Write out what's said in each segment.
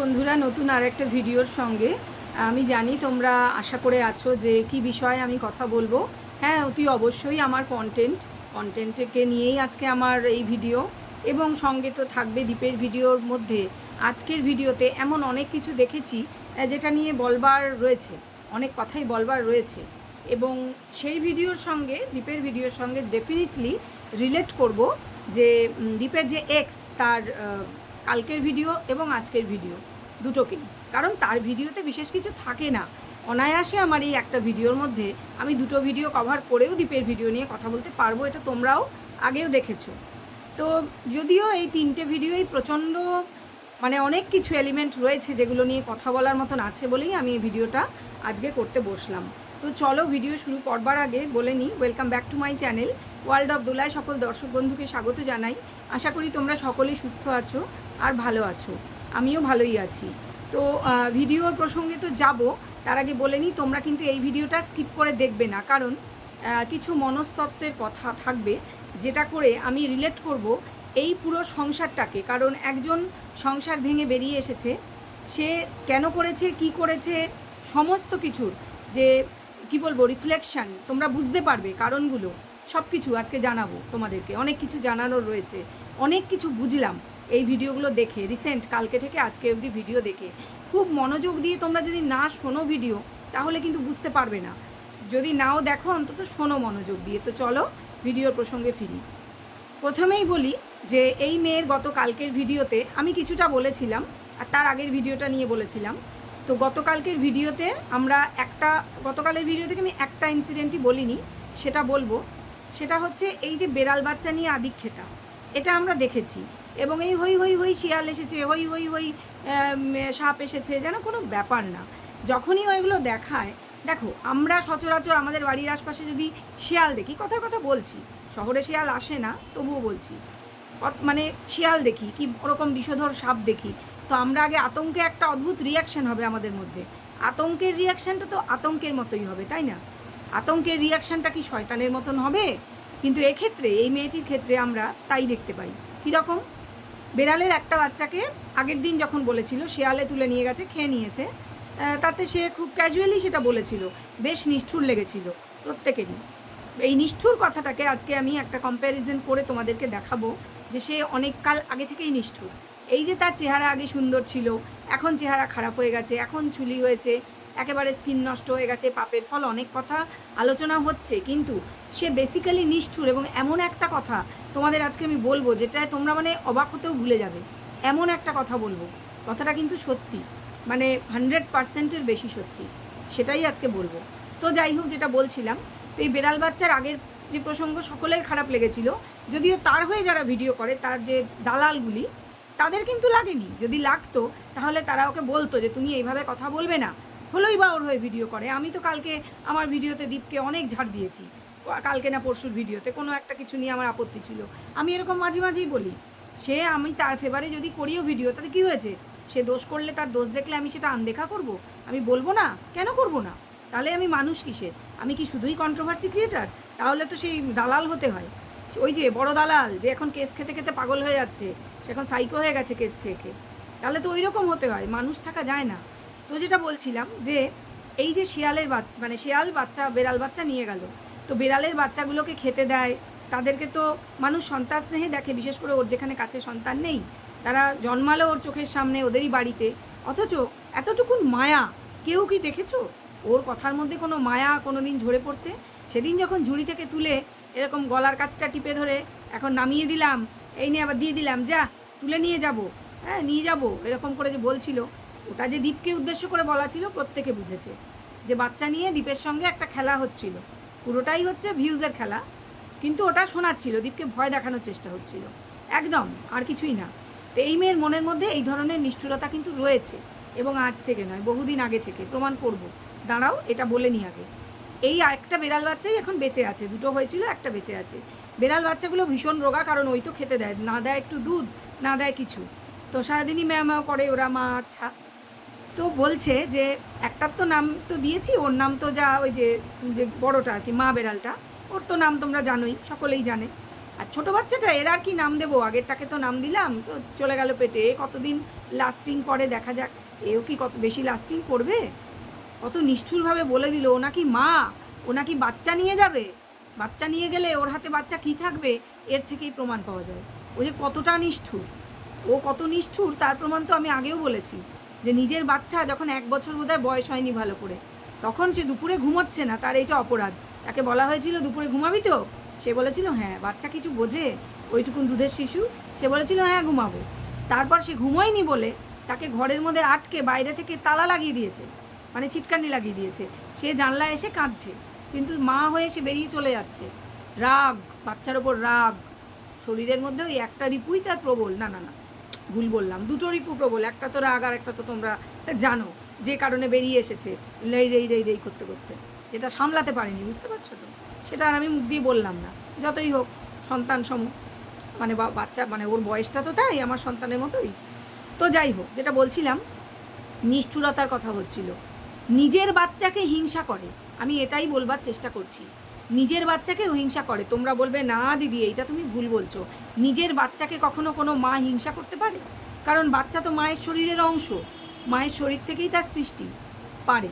বন্ধুরা, নতুন আর একটা ভিডিওর সঙ্গে। আমি জানি তোমরা আশা করে আছো যে কি বিষয়ে আমি কথা বলব। হ্যাঁ অতি অবশ্যই আমার কন্টেন্ট কন্টেন্টকে নিয়েই আজকে আমার এই ভিডিও। এবং সঙ্গে তো থাকবে দ্বীপের ভিডিওর মধ্যে। আজকের ভিডিওতে এমন অনেক কিছু দেখেছি যেটা নিয়ে বলবার রয়েছে, অনেক কথাই বলবার রয়েছে। এবং সেই ভিডিওর সঙ্গে দ্বীপের ভিডিওর সঙ্গে ডেফিনেটলি রিলেট করব যে দ্বীপের যে এক্স তার কালকের ভিডিও এবং আজকের ভিডিও দুটোকেই। কারণ তার ভিডিওতে বিশেষ কিছু থাকে না। অনায়াসে আমার এই একটা ভিডিওর মধ্যে আমি দুটো ভিডিও কভার করেও দ্বীপের ভিডিও নিয়ে কথা বলতে পারব, এটা তোমরাও আগেও দেখেছ। তো যদিও এই তিনটে ভিডিওই প্রচণ্ড মানে অনেক কিছু এলিমেন্ট রয়েছে যেগুলো নিয়ে কথা বলার মতন আছে বলেই আমি এই ভিডিওটা আজকে করতে বসলাম। তো চলো ভিডিও শুরু করবার আগে বলে নিই welcome back to my channel world of দোলায় সকল দর্শক বন্ধুকে স্বাগত জানাই। আশা করি তোমরা সকলেই সুস্থ আছো আর ভালো আছো। আমিও ভালোই আছি। তো ভিডিওর প্রসঙ্গে তো যাব, তার আগে বলে নিই, তোমরা কিন্তু এই ভিডিওটা স্কিপ করে দেখবে না, কারণ কিছু মনস্তত্ত্বের কথা থাকবে, যেটা করে আমি রিলেট করব এই পুরো সংসারটাকে। কারণ একজন সংসার ভেঙে বেরিয়ে এসেছে, সে কেন করেছে, কি করেছে, সমস্ত কিছুর যে, কি বলব রিফ্লেকশান তোমরা বুঝতে পারবে কারণগুলো। সব কিছু আজকে জানাব তোমাদেরকে। অনেক কিছু জানানোর রয়েছে। অনেক কিছু বুঝলাম এই ভিডিওগুলো দেখে রিসেন্ট কালকে থেকে আজকে অবধি ভিডিও দেখে। খুব মনোযোগ দিয়ে তোমরা যদি না শোনো ভিডিও, তাহলে কিন্তু বুঝতে পারবে না। যদি নাও দেখো, অন্তত শোনো মনোযোগ দিয়ে। তো চলো ভিডিওর প্রসঙ্গে ফিরি। প্রথমেই বলি যে এই মেয়ের গত কালকের ভিডিওতে আমি কিছুটা বলেছিলাম, আর তার আগের ভিডিওটা নিয়ে বলেছিলাম। তো গতকালকের ভিডিওতে আমরা একটা, গতকালের ভিডিও থেকে আমি একটা ইনসিডেন্টই বলিনি, সেটা বলব। সেটা হচ্ছে এই যে বেড়াল বাচ্চা নিয়ে আদিক্ষেতা। এটা আমরা দেখেছি। এবং এই হই হই হই শিয়াল এসেছে, হই হই হই সাপ এসেছে, যেন কোনো ব্যাপার না। যখনই ওইগুলো দেখায়, দেখো, আমরা সচরাচর আমাদের বাড়ির আশপাশে যদি শিয়াল দেখি কথার কথা বলছি, শহরে শিয়াল আসে না, তবুও বলছি। মানে শিয়াল দেখি, কি ওরকম বিষধর সাপ দেখি। তো আমরা আগে আতঙ্কে একটা অদ্ভুত রিয়াকশন হবে আমাদের মধ্যে। আতঙ্কের রিয়াকশানটা তো আতঙ্কের মতোই হবে, তাই না? আতঙ্কের রিয়াকশানটা কি শয়তানের মতন হবে? কিন্তু এক্ষেত্রে, এই মেয়েটির ক্ষেত্রে আমরা তাই দেখতে পাই। কীরকম বেড়ালের একটা বাচ্চাকে আগের দিন যখন বলেছিল, শেয়ালে তুলে নিয়ে গেছে, খেয়ে নিয়েছে তাতে সে খুব ক্যাজুয়ালি সেটা বলেছিল। বেশ নিষ্ঠুর লেগেছিল প্রত্যেকেরই। এই নিষ্ঠুর কথাটাকে আজকে আমি একটা কম্প্যারিজন করে তোমাদেরকে দেখাবো যে সে অনেক কাল আগে থেকেই নিষ্ঠুর। এই যে তার চেহারা আগে সুন্দর ছিল, এখন চেহারা খারাপ হয়ে গেছে, এখন চুলি হয়েছে একেবারে স্কিন নষ্ট হয়ে গেছে, পাপের ফল, অনেক কথা আলোচনা হচ্ছে। কিন্তু সে বেসিক্যালি নিষ্ঠুর এবং এমন একটা কথা তোমাদের আজকে আমি বলব যেটায় তোমরা মানে অবাক হতেও ভুলে যাবে। এমন একটা কথা বলব, কথাটা কিন্তু সত্যি মানে হান্ড্রেড পার্সেন্টের বেশি সত্যি, সেটাই আজকে বলব। তো যাই হোক, যেটা বলছিলাম, তো এই বেড়াল বাচ্চার আগের যে প্রসঙ্গ সকলের খারাপ লেগেছিল, যদিও তার হয়ে যারা ভিডিও করে, তার যে দালালগুলি, তাদের কিন্তু লাগেনি। যদি লাগতো, তাহলে তারা ওকে বলতো যে, তুমি এইভাবে কথা বলবে না। হলোই বা ওর হয়ে ভিডিও করে। আমি তো কালকে আমার ভিডিওতে দীপকে অনেক ঝাড় দিয়েছি। কালকে না পরশুর ভিডিওতে কোনো একটা কিছু নিয়ে আমার আপত্তি ছিল। আমি এরকম মাঝে মাঝেই বলি, সে আমি তার ফেভারে যদি করিও ভিডিও তাতে কী হয়েছে? সে দোষ করলে তার দোষ দেখলে আমি সেটা আনদেখা করব? আমি বলব না? কেন করব না? তাহলে আমি মানুষ কিসের? আমি কি শুধুই কন্ট্রোভার্সি ক্রিয়েটার তাহলে তো সেই দালাল হতে হয়। ওই যে বড় দালাল, যে এখন কেস খেতে খেতে পাগল হয়ে যাচ্ছে, সে এখন সাইকো হয়ে গেছে কেস খেয়ে খেয়ে। তাহলে তো ওই রকম হতে হয়, মানুষ থাকা যায় না। তো যেটা বলছিলাম যে এই যে শিয়ালের বাচ্চা মানে শিয়াল বাচ্চা, বেড়াল বাচ্চা নিয়ে গেল, তো বেড়ালের বাচ্চাগুলোকে খেতে দেয়, তাদেরকে তো মানুষ সন্তান স্নেহে দেখে, বিশেষ করে ওর যেখানে কাছে সন্তান নেই, তারা জন্মালো ওর চোখের সামনে ওদেরই বাড়িতে, অথচ এতটুকুন মায়া কেউ কি দেখেছ? ওর কথার মধ্যে কোনো মায়া কোনো দিন ঝরে পড়তে? সেদিন যখন ঝুড়ি থেকে তুলে এরকম গলার কাছটা টিপে ধরে, এখন নামিয়ে দিলাম, এই নিয়ে আবার দিয়ে দিলাম, যা, তুলে নিয়ে যাব হ্যাঁ নিয়ে যাব, এরকম করে যে বলছিল ওটা যে দ্বীপকে উদ্দেশ্য করে বলা ছিল, প্রত্যেকে বুঝেছে। যে বাচ্চা নিয়ে দ্বীপের সঙ্গে একটা খেলা হচ্ছিল। পুরোটাই হচ্ছে ভিউজের খেলা। কিন্তু ওটা শোনাচ্ছিল, দীপকে ভয় দেখানোর চেষ্টা হচ্ছিল। একদম, আর কিছুই না। তো এই মেয়ের মনের মধ্যে এই ধরনের নিষ্ঠুরতা কিন্তু রয়েছে। এবং আজ থেকে নয়, বহুদিন আগে থেকে। প্রমাণ করব। দাঁড়াও, এটা বলে নি আগে। এই আরেকটা বেড়াল বাচ্চাই এখন বেঁচে আছে। দুটো হয়েছিল, একটা বেঁচে আছে। বেড়াল বাচ্চাগুলো ভীষণ রোগা, কারণ ওই তো খেতে দেয়। না দেয় একটু দুধ, না দেয় কিছু। তো সারাদিনই ম্যাও করে, ওরা মা আচ্ছা। তো বলছে যে একটার তো নাম তো দিয়েছি, ওর নাম তো যা ওই যে যে বড়টা আর কি, মা বেড়ালটা, ওর তো নাম তোমরা জানোই, সকলেই জানে। আর ছোটো বাচ্চাটা, এর আর কি নাম দেবো? আগেরটাকে তো নাম দিলাম, তো চলে গেল পেটে, এ কতদিন লাস্টিং করে দেখা যাক, এও কি কত বেশি লাস্টিং করবে? কত নিষ্ঠুরভাবে বলে দিল, ও নাকি মা, ও নাকি বাচ্চা নিয়ে যাবে? বাচ্চা নিয়ে গেলে ওর হাতে বাচ্চা কি থাকবে? এর থেকেই প্রমাণ পাওয়া যায়। ও যে কতটা নিষ্ঠুর, ও কত নিষ্ঠুর, তার প্রমাণ তো আমি আগেও বলেছি। যে নিজের বাচ্চা যখন এক বছর বোধহয় বয়স হয়নি ভালো করে, তখন সে দুপুরে ঘুমোচ্ছে না, তার এইটা অপরাধ। তাকে বলা হয়েছিল, দুপুরে ঘুমাবি তো? সে বলেছিল হ্যাঁ বাচ্চা কিছু বোঝে, ওইটুকুন দুধের শিশু। সে বলেছিল হ্যাঁ ঘুমাবো। তারপর সে ঘুমোয়নি বলে তাকে ঘরের মধ্যে আটকে বাইরে থেকে তালা লাগিয়ে দিয়েছে মানে চিটকানি লাগিয়ে দিয়েছে। সে জানলা এসে কাঁদছে, কিন্তু মা হয়ে সে বেরিয়ে চলে যাচ্ছে। রাগ, বাচ্চার ওপর রাগ। শরীরের মধ্যে ওই একটা রিপুই তার প্রবল, না না না। ভুল বললাম। দুটোরই রিপু প্রবল একটা তো রাগ আর একটা তো তোমরা জানো, যে কারণে বেরিয়ে এসেছে, লেই রেই রেই রেই করতে করতে। যেটা সামলাতে পারেনি, বুঝতে পারছ তো? সেটা আর আমি মুখ দিয়ে বললাম না। যতই হোক, সন্তান সম মানে বাচ্চা মানে ওর বয়সটা তো তাই, আমার সন্তানের মতোই। তো যাই হোক, যেটা বলছিলাম, নিষ্ঠুরতার কথা হচ্ছিল। নিজের বাচ্চাকে হিংসা করে, আমি এটাই বলবার চেষ্টা করছি। নিজের বাচ্চাকে হিংসা করে। তোমরা বলবে, না, দিদি, এইটা তুমি ভুল বলছো। নিজের বাচ্চাকে কখনো কোনো মা হিংসা করতে পারে? কারণ বাচ্চা তো মায়ের শরীরের অংশ। মায়ের শরীর থেকেই তার সৃষ্টি পারে।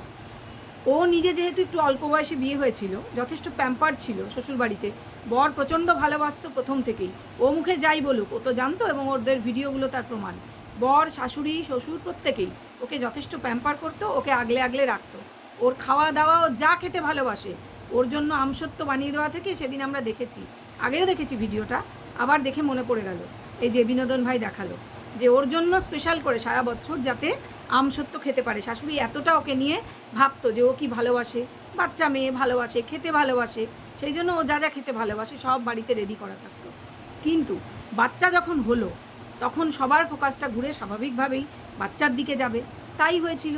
ও নিজে যেহেতু একটু অল্প বয়সে বিয়ে হয়েছিল, যথেষ্ট প্যাম্পার ছিল শ্বশুরবাড়িতে, বর প্রচণ্ড ভালোবাসতো প্রথম থেকেই। ও মুখে যাই বলুক, ও তো জানতো এবং ওদের ভিডিওগুলো তার প্রমাণ। বর, শাশুড়ি, শ্বশুর প্রত্যেকেই ওকে যথেষ্ট প্যাম্পার করতো, ওকে আগলে আগলে রাখতো। ওর খাওয়া দাওয়া ও যা খেতে ভালোবাসে ওর জন্য আমসত্ব বানিয়ে দেওয়া থেকে সেদিন আমরা দেখেছি। আগেও দেখেছি ভিডিওটা, আবার দেখে মনে পড়ে গেল। এই যে বিনোদন ভাই দেখাল, যে ওর জন্য স্পেশাল করে সারা বছর যাতে আমসত্ব খেতে পারে। শাশুড়ি এতটা ওকে নিয়ে ভাবতো যে ও কি ভালোবাসে, বাচ্চা মেয়ে ভালোবাসে, খেতে ভালোবাসে, সেই জন্য ও যা যা খেতে ভালোবাসে সব বাড়িতে রেডি করা থাকতো। কিন্তু বাচ্চা যখন হলো, তখন সবার ফোকাসটা ঘুরে স্বাভাবিকভাবেই বাচ্চার দিকে যাবে। তাই হয়েছিল।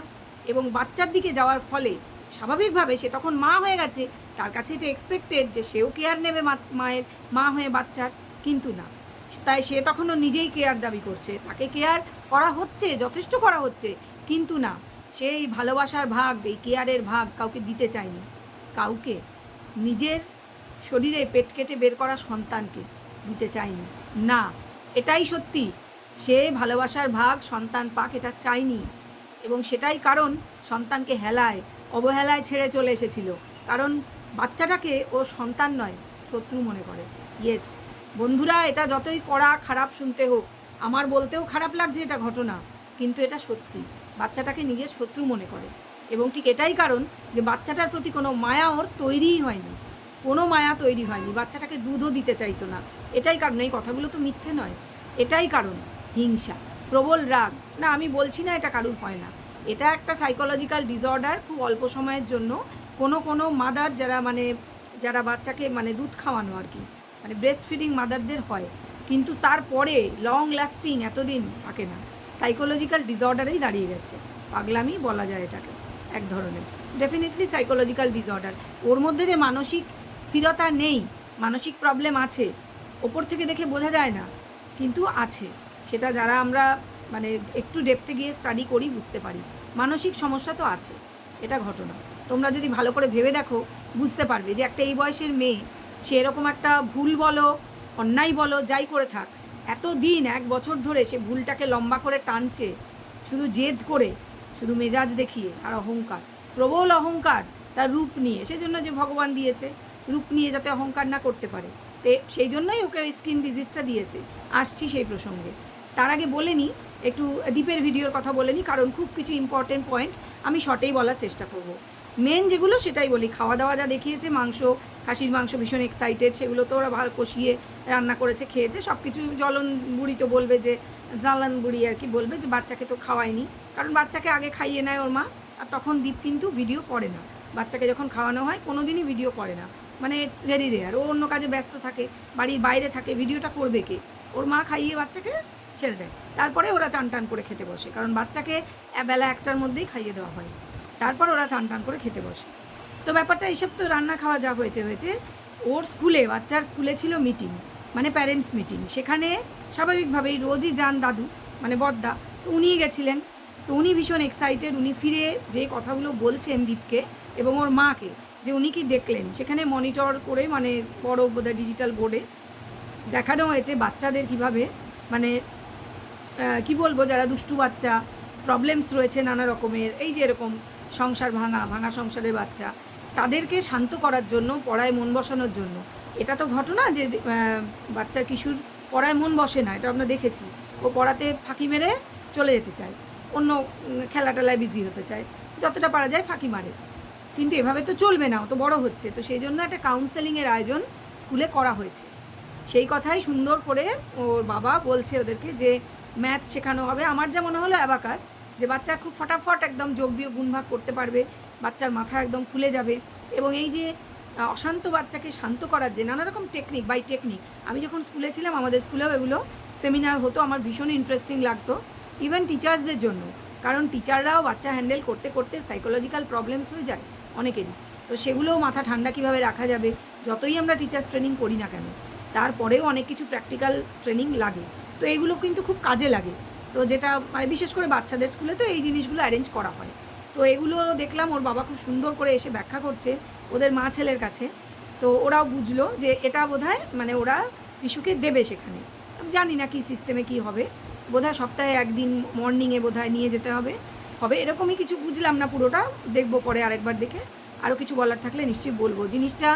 এবং বাচ্চার দিকে যাওয়ার ফলে স্বাভাবিকভাবে সে তখন মা হয়ে গেছে তার কাছে এটা এক্সপেক্টেড যে সেও কেয়ার নেবে মায়ের, মা হয়ে বাচ্চার, কিন্তু না। তাই সে তখনও নিজেই কেয়ার দাবি করছে। তাকে কেয়ার করা হচ্ছে, যথেষ্ট করা হচ্ছে, কিন্তু না। সে এই ভালোবাসার ভাগ, এই কেয়ারের ভাগ কাউকে দিতে চায়নি। কাউকে, নিজের শরীরে পেট কেটে বের করা সন্তানকে দিতে চায়নি। না, এটাই সত্যি। সে ভালোবাসার ভাগ, সন্তান পাক এটা চায়নি। এবং সেটাই কারণ সন্তানকে হেলায়, অবহেলায় ছেড়ে চলে এসেছিল। কারণ বাচ্চাটাকে ও সন্তান নয়, শত্রু মনে করে। ইয়েস বন্ধুরা, এটা যতই কড়া, খারাপ শুনতে হোক, আমার বলতেও খারাপ লাগছে এটা ঘটনা, কিন্তু এটা সত্যি। বাচ্চাটাকে নিজের শত্রু মনে করে। এবং ঠিক এটাই কারণ যে বাচ্চাটার প্রতি কোনো মায়া ওর তৈরিই হয়নি। কোনো মায়া তৈরি হয়নি, বাচ্চাটাকে দুধও দিতে চাইতো না। এটাই কারণ, এই কথাগুলো তো মিথ্যে নয়। এটাই কারণ, হিংসা, প্রবল রাগ। না, আমি বলছি না এটা কারুর হয় না। এটা একটা সাইকোলজিক্যাল ডিসঅর্ডার খুব অল্প সময়ের জন্য কোনো কোনো মাদার যারা মানে যারা বাচ্চাকে মানে দুধ খাওয়ানো আর কি মানে ব্রেস্ট ফিডিং মাদারদের হয়। কিন্তু তারপরে লং লাস্টিং এতদিন থাকে না। সাইকোলজিক্যাল ডিসঅর্ডারেই দাঁড়িয়ে গেছে। পাগলামি বলা যায় এটাকে, এক ধরনের। ডেফিনেটলি সাইকোলজিক্যাল ডিসঅর্ডার ওর মধ্যে যে মানসিক স্থিরতা নেই, মানসিক প্রবলেম আছে, ওপর থেকে দেখে বোঝা যায় না, কিন্তু আছে। সেটা যারা আমরা মানে একটু ডেপতে গিয়ে স্টাডি করি, বুঝতে পারি। মানসিক সমস্যা তো আছে, এটা ঘটনা। তোমরা যদি ভালো করে ভেবে দেখো, বুঝতে পারবে যে একটা এই বয়সের মেয়ে, সে এরকম একটা ভুল বলো, অন্যায় বলো, যাই করে থাক এত দিন এক বছর ধরে সে ভুলটাকে লম্বা করে টানছে, শুধু জেদ করে, শুধু মেজাজ দেখিয়ে, আর অহংকার, প্রবল অহংকার তার রূপ নিয়ে, সেজন্য যে ভগবান দিয়েছে, রূপ নিয়ে যাতে অহংকার না করতে পারে। তে, সেই জন্যই ওকে ওই স্কিন ডিজিজটা দিয়েছে, আসছি সেই প্রসঙ্গে। তার আগে বলে নিই একটু দ্বীপের ভিডিওর কথা বলে নিই কারণ খুব কিছু ইম্পর্টেন্ট পয়েন্ট আমি শর্টেই বলার চেষ্টা করব। মেন যেগুলো সেটাই বলি। খাওয়া দাওয়া যা দেখিয়েছে, মাংস, খাসির মাংস ভীষণ এক্সাইটেড সেগুলো তো ওরা ভালো কষিয়ে রান্না করেছে, খেয়েছে। সব কিছু জ্বলন বুড়ি তো বলবে যে, জ্বালান বুড়ি আর কি বলবে যে, বাচ্চাকে তো খাওয়ায়নি। কারণ বাচ্চাকে আগে খাইয়ে নেয় ওর মা, আর তখন দ্বীপ কিন্তু ভিডিও করে না। বাচ্চাকে যখন খাওয়ানো হয় কোনো দিনই ভিডিও করে না। মানে ইটস ভেরি রেয়ার ও অন্য কাজে ব্যস্ত থাকে, বাড়ির বাইরে থাকে ভিডিওটা করবে কে? ওর মা খাইয়ে বাচ্চাকে ছেড়ে দেয়। তারপরে ওরা চান টান করে খেতে বসে। কারণ বাচ্চাকে বেলা একটার মধ্যেই খাইয়ে দেওয়া হয়। তারপর ওরা চান টান করে খেতে বসে। তো ব্যাপারটা এইসব তো রান্না খাওয়া যা হয়েছে হয়েছে। ওর স্কুলে, বাচ্চার স্কুলে ছিল মিটিং মানে প্যারেন্টস মিটিং সেখানে স্বাভাবিকভাবেই রোজই যান দাদু মানে বদ্দা। তো উনিই গেছিলেন। তো উনি ভীষণ এক্সাইটেড উনি ফিরে যে কথাগুলো বলছেন দীপকে এবং ওর মাকে, যে উনি কি দেখলেন, সেখানে মনিটর করে মানে বড় বোধহয় ডিজিটাল বোর্ডে দেখানো হয়েছে বাচ্চাদের কীভাবে মানে কি বলব, যারা দুষ্টু বাচ্চা প্রবলেমস রয়েছে নানা রকমের, এই যে এরকম সংসার ভাঙা ভাঙা সংসারের বাচ্চা। তাদেরকে শান্ত করার জন্য, পড়ায় মন বসানোর জন্য। এটা তো ঘটনা যে বাচ্চা কিশোর পড়ায় মন বসে না, এটা আমরা দেখেছি। ও পড়াতে ফাঁকি মেরে চলে যেতে চায়। অন্য খেলা টেলায় বিজি হতে চায়। যতটা পারা যায় ফাঁকি মারে। কিন্তু এভাবে তো চলবে না, ও তো বড় হচ্ছে। তো সেই জন্য একটা কাউন্সেলিংয়ের আয়োজন স্কুলে করা হয়েছে। সেই কথাই সুন্দর করে ওর বাবা বলছে ওদেরকে যে, ম্যাথ শেখানো হবে। আমার যা মনে হলো অ্যাবাকাস। যে বাচ্চা খুব ফটাফট একদম যোগ বিয়োগ গুণভাগ করতে পারবে, বাচ্চার মাথা একদম খুলে যাবে এবং এই যে অশান্ত বাচ্চাকে শান্ত করার যে নানা রকম টেকনিক বাই টেকনিক আমি যখন স্কুলে ছিলাম, আমাদের স্কুলেও এগুলো সেমিনার হতো, আমার ভীষণ ইন্টারেস্টিং লাগতো ইভেন টিচার্সদের জন্য। কারণ টিচাররাও বাচ্চা হ্যান্ডেল করতে করতে সাইকোলজিক্যাল প্রবলেমস হয়ে যায় অনেকেরই। তো সেগুলোও মাথা ঠান্ডা কীভাবে রাখা যাবে, যতই আমরা টিচার্স ট্রেনিং করি না কেন, তারপরেও অনেক কিছু প্র্যাকটিক্যাল ট্রেনিং লাগে। তো এগুলো কিন্তু খুব কাজে লাগে। তো যেটা মানে বিশেষ করে বাচ্চাদের স্কুলে তো এই জিনিসগুলো অ্যারেঞ্জ করা হয়। তো এগুলো দেখলাম, ওর বাবা খুব সুন্দর করে এসে ব্যাখ্যা করছে ওদের মা ছেলের কাছে। তো ওরাও বুঝলো যে এটা বোধহয় মানে ওরা শিশুকে দেবে সেখানে। আমি জানি না কি সিস্টেমে কি হবে। বোধহয় সপ্তাহে একদিন মর্নিংয়ে বোধহয় নিয়ে যেতে হবে। হবে, এরকমই কিছু বুঝলাম না পুরোটা। দেখব পরে আরেকবার দেখে। আরও কিছু বলার থাকলে নিশ্চয়ই বলব। জিনিসটা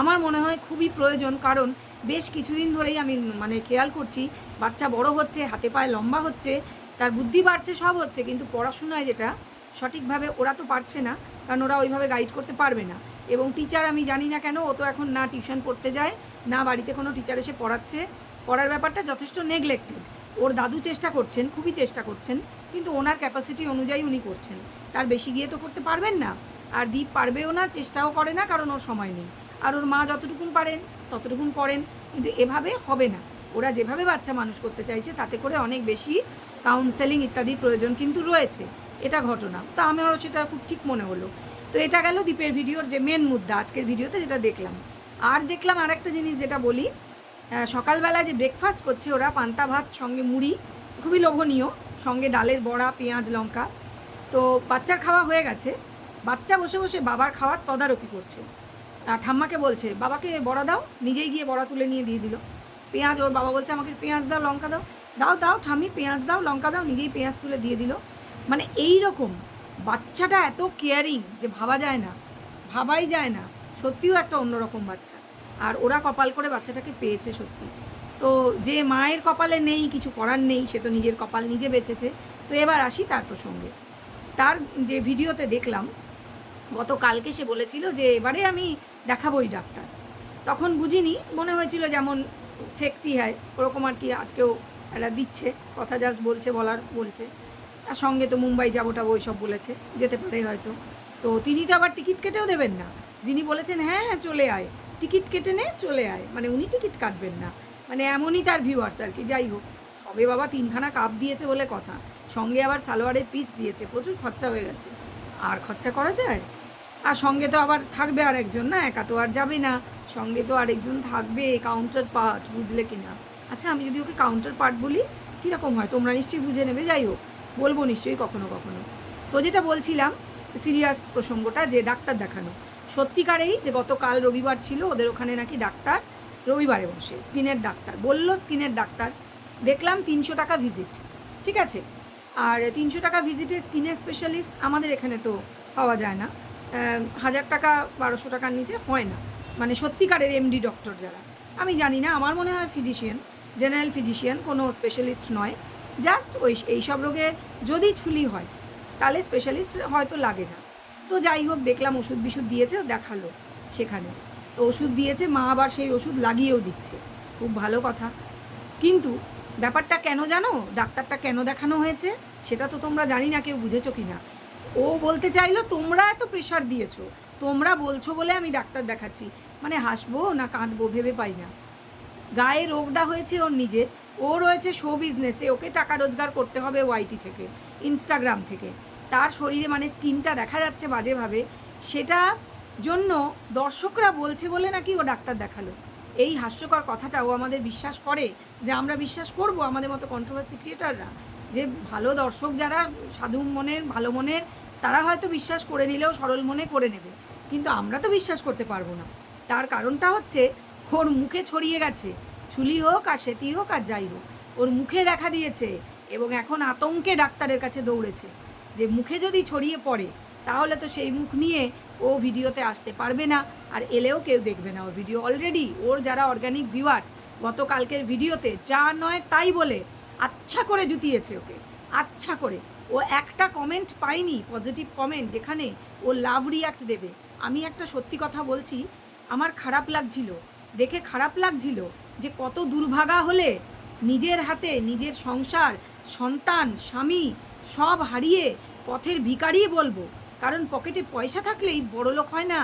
আমার মনে হয় খুবই প্রয়োজন, কারণ বেশ কিছুদিন ধরেই আমি মানে খেয়াল করছি, বাচ্চা বড় হচ্ছে, হাতে পায়ে লম্বা হচ্ছে, তার বুদ্ধি বাড়ছে, সব হচ্ছে, কিন্তু পড়াশোনায় যেটা সঠিকভাবে ওরা তো পারছে না, কারণ ওরা ওইভাবে গাইড করতে পারবে না। এবং টিচার আমি জানি না কেন, ও তো এখন না টিউশন পড়তে যায়, না বাড়িতে কোনো টিচার এসে পড়াচ্ছে। পড়ার ব্যাপারটা যথেষ্ট নেগলেক্টেড ওর দাদু চেষ্টা করছেন, খুবই চেষ্টা করছেন, কিন্তু ওনার ক্যাপাসিটি অনুযায়ী উনি করছেন। তার বেশি গিয়ে তো করতে পারবেন না। আর দীপ পারবেও না, চেষ্টাও করে না, কারণ ওর সময় নেই। আর ওর মা যতটুকুন পারেন ততটুকুন করেন, কিন্তু এভাবে হবে না। ওরা যেভাবে বাচ্চা মানুষ করতে চাইছে, তাতে করে অনেক বেশি কাউন্সেলিং ইত্যাদি প্রয়োজন কিন্তু রয়েছে। এটা ঘটনা। তা আমারও সেটা খুব ঠিক মনে হলো। তো এটা গেল দীপের ভিডিওর যে মেন মুদ্রা। আজকের ভিডিওতে যেটা দেখলাম। আর দেখলাম আর একটা জিনিস যেটা বলি। সকালবেলা যে ব্রেকফাস্ট করছে ওরা, পান্তা, ভাত, সঙ্গে মুড়ি, খুবই লোভনীয়। সঙ্গে ডালের বড়া, পেঁয়াজ, লঙ্কা। তো বাচ্চার খাওয়া হয়ে গেছে। বাচ্চা বসে বসে বাবার খাওয়ার তদারকি করছে। ঠাম্মাকে বলছে, বাবাকে বড়া দাও। নিজেই গিয়ে বড়া তুলে নিয়ে দিয়ে দিল। পেঁয়াজ, ওর বাবা বলছে, আমাকে পেঁয়াজ দাও, লঙ্কা দাও। দাও দাও, ঠাম্মি, পেঁয়াজ দাও, লঙ্কা দাও। নিজেই পেঁয়াজ তুলে দিয়ে দিল। মানে এই রকম বাচ্চাটা এত কেয়ারিং যে ভাবা যায় না, ভাবাই যায় না। সত্যিও একটা অন্যরকম বাচ্চা। আর ওরা কপাল করে বাচ্চাটাকে পেয়েছে সত্যি। তো যে মায়ের কপালে নেই, কিছু করার নেই, সে তো নিজের কপাল নিজে বেঁচেছে। তো এবার আসি তার প্রসঙ্গে। তার যে ভিডিওতে দেখলাম, গতকালকে সে বলেছিল যে, এবারে আমি দেখাবোই ডাক্তার। তখন বুঝিনি, মনে হয়েছিল যেমন ফেকতি হয়, ওরকম আর কি আজকেও একটা দিচ্ছে, কথা জাস্ট বলছে, বলার বলছে। আর সঙ্গে তো মুম্বাই যাব টাবো ওইসব বলেছে, যেতে পারে হয়তো। তো তিনি তো আবার টিকিট কেটেও দেবেন না। যিনি বলেছেন হ্যাঁ হ্যাঁ চলে আয়। টিকিট কেটে নে, চলে আয়। মানে উনি টিকিট কাটবেন না। মানে এমনই তার ভিউয়ার্স আর কি, যাই হোক। সবে বাবা তিনখানা কাপ দিয়েছে বলে কথা। সঙ্গে আবার সালোয়ারের পিস দিয়েছে, প্রচুর খরচা হয়ে গেছে। আর খরচা করা যায়? আর সঙ্গে তো আবার থাকবে আর একজন না একা তো আর যাবে না। সঙ্গে তো আরেকজন থাকবে কাউন্টার পার্ট বুঝলে কি না আচ্ছা আমি যদি ওকে কাউন্টার পার্ট বলি, কীরকম হয়? তোমরা নিশ্চয়ই বুঝে নেবে, যাই হোক। বলব নিশ্চয়ই কখনো কখনো। তো যেটা বলছিলাম সিরিয়াস প্রসঙ্গটা যে ডাক্তার দেখানো। সত্যিকারেই যে গতকাল রবিবার ছিল, ওদের ওখানে নাকি ডাক্তার রবিবারে বসে, স্কিনের ডাক্তার। বলল স্কিনের ডাক্তার, দেখলাম তিনশো টাকা ভিজিট ঠিক আছে? আর তিনশো টাকা ভিজিটে স্কিনের স্পেশালিস্ট আমাদের এখানে তো পাওয়া যায় না। হাজার টাকা, বারোশো টাকার নিচে হয় না। মানে সত্যিকারের এমডি ডক্টর যারা। আমি জানি না, আমার মনে হয় ফিজিশিয়ান জেনারেল ফিজিশিয়ান কোনো স্পেশালিস্ট নয়। জাস্ট ওই এইসব রোগে যদি ছুলি হয়, তাহলে স্পেশালিস্ট হয়তো লাগে না। তো যাই হোক, দেখলাম ওষুধ বিষুধ দিয়েছে দেখাল সেখানে। তো ওষুধ দিয়েছে, মা আবার সেই ওষুধ লাগিয়েও দিচ্ছে। খুব ভালো কথা। কিন্তু ব্যাপারটা কেন জানো? ডাক্তারটা কেন দেখানো হয়েছে? সেটা তো তোমরা জানি না, কেউ বুঝেছ কি না ও বলতে চাইলো, তোমরা এত প্রেশার দিয়েছ। তোমরা বলছো বলে আমি ডাক্তার দেখাচ্ছি। মানে হাসবো না কাঁদবো ভেবে পাই না। গায়ে রোগটা হয়েছে ওর নিজের। ও রয়েছে শো বিজনেসে ওকে টাকা রোজগার করতে হবে ওয়াইটি থেকে ইনস্টাগ্রাম থেকে। তার শরীরে মানে স্কিনটা দেখা যাচ্ছে বাজেভাবে। সেটা জন্য দর্শকরা বলছে বলে নাকি ও ডাক্তার দেখাল। এই হাস্যকর কথাটা ও আমাদের বিশ্বাস করে যে আমরা বিশ্বাস করব আমাদের মতো কন্ট্রোভার্সি ক্রিয়েটাররা যে ভালো দর্শক যারা, সাধু মনের, ভালো মনের, তারা হয়তো বিশ্বাস করে নিলেও সরল মনে করে নেবে। কিন্তু আমরা তো বিশ্বাস করতে পারব না। তার কারণটা হচ্ছে, ওর মুখে ছড়িয়ে গেছে, ছুলি হোক আর সেতি হোক আর যাই হোক, ওর মুখে দেখা দিয়েছে এবং এখন আতঙ্কে ডাক্তারের কাছে দৌড়েছে। যে মুখে যদি ছড়িয়ে পড়ে, তাহলে তো সেই মুখ নিয়ে ও ভিডিওতে আসতে পারবে না। আর এলেও কেউ দেখবে না ওর ভিডিও অলরেডি ওর যারা অর্গানিক ভিউয়ার্স গতকালকের ভিডিওতে যা নয় তাই বলে আচ্ছা করে জুতিয়েছে ওকে। আচ্ছা করে। ও একটা কমেন্ট পায়নি পজিটিভ কমেন্ট যেখানে ও লাভ রিয়াক্ট দেবে। আমি একটা সত্যি কথা বলছি, আমার খারাপ লাগছিল। দেখে খারাপ লাগছিল যে কত দুর্ভাগা হলে নিজের হাতে নিজের সংসার, সন্তান, স্বামী সব হারিয়ে পথের ভিখারি বলব। কারণ পকেটে পয়সা থাকলেই বড়লোক হয় না।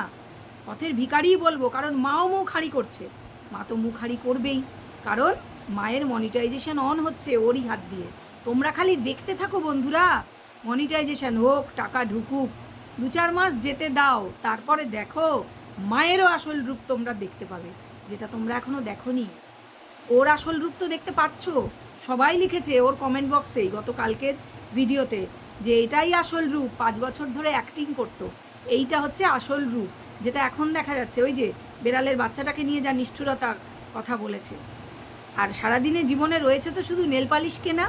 পথের ভিখারি বলব, কারণ মাও মুখ হারি করছে। মা তো মুখ করবেই, কারণ মায়ের মনিটাইজেশন অন হচ্ছে ওরই হাত দিয়ে। তোমরা খালি দেখতে থাকো বন্ধুরা মনিটাইজেশন হোক, টাকা ঢুকুক, দু চার মাস যেতে দাও, তারপরে দেখো মায়েরও আসল রূপ তোমরা দেখতে পাবে, যেটা তোমরা এখনও দেখোনি। ওর আসল রূপ তো দেখতে পাচ্ছ, সবাই লিখেছে ওর কমেন্ট বক্সে গতকালকের ভিডিওতে যে এটাই আসল রূপ, পাঁচ বছর ধরে অ্যাক্টিং করতো, এইটা হচ্ছে আসল রূপ। যেটা এখন দেখা যাচ্ছে, ওই যে বেড়ালের বাচ্চাটাকে নিয়ে যা নিষ্ঠুরতা কথা বলেছে। আর সারাদিনে জীবনে রয়েছে তো শুধু নেল পালিশ কেনা,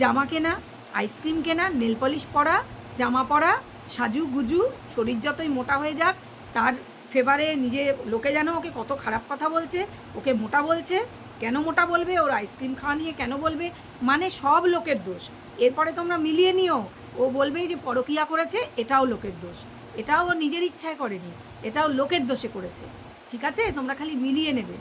জামা কেনা আইসক্রিম কেনা, নেল পলিশ পরা, জামা পরা, সাজু গুজু, শরীর যতই মোটা হয়ে যাক, তার ফেভারে নিজে লোকে যেন ওকে কত খারাপ কথা বলছে, ওকে মোটা বলছে, কেন মোটা বলবে, ওর আইসক্রিম খাওয়া নিয়ে কেন বলবে মানে সব লোকের দোষ। এরপরে তোমরা মিলিয়ে নিও, ও বলবেই যে পরকিয়া করেছে, এটাও লোকের দোষ। এটাও ও নিজের ইচ্ছায় করেনি। এটাও লোকের দোষে করেছে। ঠিক আছে? তোমরা খালি মিলিয়ে নেবে।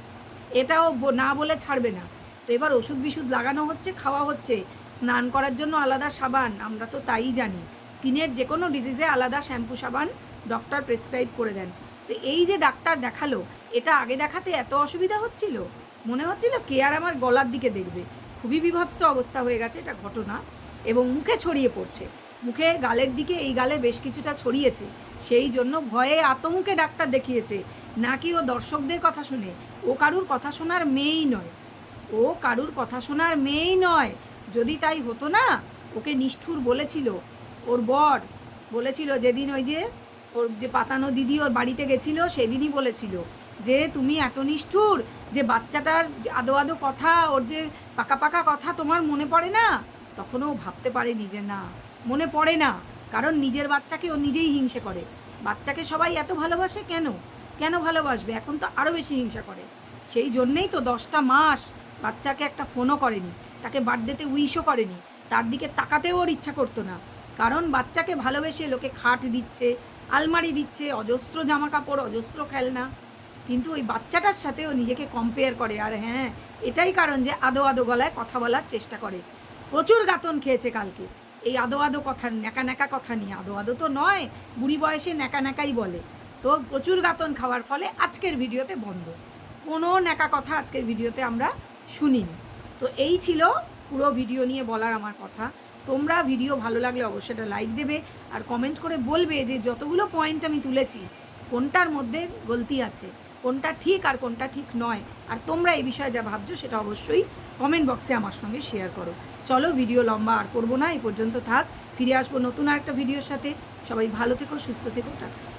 এটাও না বলে ছাড়বে না। তো এবার ওষুধ বিষুধ লাগানো হচ্ছে, খাওয়া হচ্ছে। স্নান করার জন্য আলাদা সাবান, আমরা তো তাই জানি। স্কিনের যে কোনো ডিজিজে আলাদা শ্যাম্পু সাবান ডক্টর প্রেসক্রাইব করে দেন। তো এই যে ডাক্তার দেখাল, এটা আগে দেখাতে এত অসুবিধা হচ্ছিল? মনে হচ্ছিল কে আর আমার গলার দিকে দেখবে? খুবই বিভৎস অবস্থা হয়ে গেছে, এটা ঘটনা। এবং মুখে ছড়িয়ে পড়ছে। মুখে গালের দিকে, এই গালে বেশ কিছুটা ছড়িয়েছে। সেই জন্য ভয়ে আতঙ্কে ডাক্তার দেখিয়েছে, নাকি ও দর্শকদের কথা শুনে। ও কারুর কথা শোনার মেয়েই নয়। ও কারুর কথা শোনার মেয়েই নয়। যদি তাই হতো না, ওকে নিষ্ঠুর বলেছিল। ওর বর বলেছিল যেদিন ওই যে, ওর যে পাতানো দিদি ওর বাড়িতে গেছিল, সেদিনই বলেছিল যে, তুমি এত নিষ্ঠুর যে বাচ্চাটার আদো আদো কথা, ওর যে পাকা পাকা কথা তোমার মনে পড়ে না? তখনও ভাবতে পারেনি যে না। মনে পড়ে না, কারণ নিজের বাচ্চাকে ও নিজেই হিংসে করে। বাচ্চাকে সবাই এত ভালোবাসে কেন? কেন ভালোবাসবে? এখন তো আরও বেশি হিংসা করে। সেই জন্যেই তো দশটা মাস বাচ্চাকে একটা ফোনও করেনি, তাকে বার্থডেতে উইশও করেনি, তার দিকে তাকাতেও ওর ইচ্ছা করতো না। কারণ বাচ্চাকে ভালোবেসে লোকে খাট দিচ্ছে, আলমারি দিচ্ছে, অজস্র জামা কাপড় অজস্র খেলনা। কিন্তু ওই বাচ্চাটার সাথে ও নিজেকে কম্পেয়ার করে আর হ্যাঁ এটাই কারণ যে আদো আদো গলায় কথা বলার চেষ্টা করে। প্রচুর গাতন খেয়েছে কালকে। এই আদো আদো কথা, ন্যাকা ন্যাকা কথা নিয়ে। আদো আদো তো নয়, বুড়ি বয়সে ন্যাকা ন্যাকাই বলে। তো প্রচুর গাতন খাওয়ার ফলে আজকের ভিডিওতে বন্ধ। কোনো ন্যাকা কথা আজকের ভিডিওতে আমরা শুনিনি। তো এই ছিল পুরো ভিডিও নিয়ে বলার আমার কথা। তোমরা ভিডিও ভালো লাগলে অবশ্যই এটা লাইক দেবে আর কমেন্ট করে বলবে যে যতগুলো পয়েন্ট আমি তুলেছি, কোনটার মধ্যে গলতি আছে, কোনটা ঠিক আর কোনটা ঠিক নয়। আর তোমরা এই বিষয়ে যা ভাবছ সেটা অবশ্যই কমেন্ট বক্সে আমার সঙ্গে শেয়ার করো। চলো, ভিডিও লম্বা আর করব না, এই পর্যন্ত থাক। ফিরে আসব নতুন আর একটা ভিডিওর সাথে। সবাই ভালো থেকো, সুস্থ থেকো, টাটা।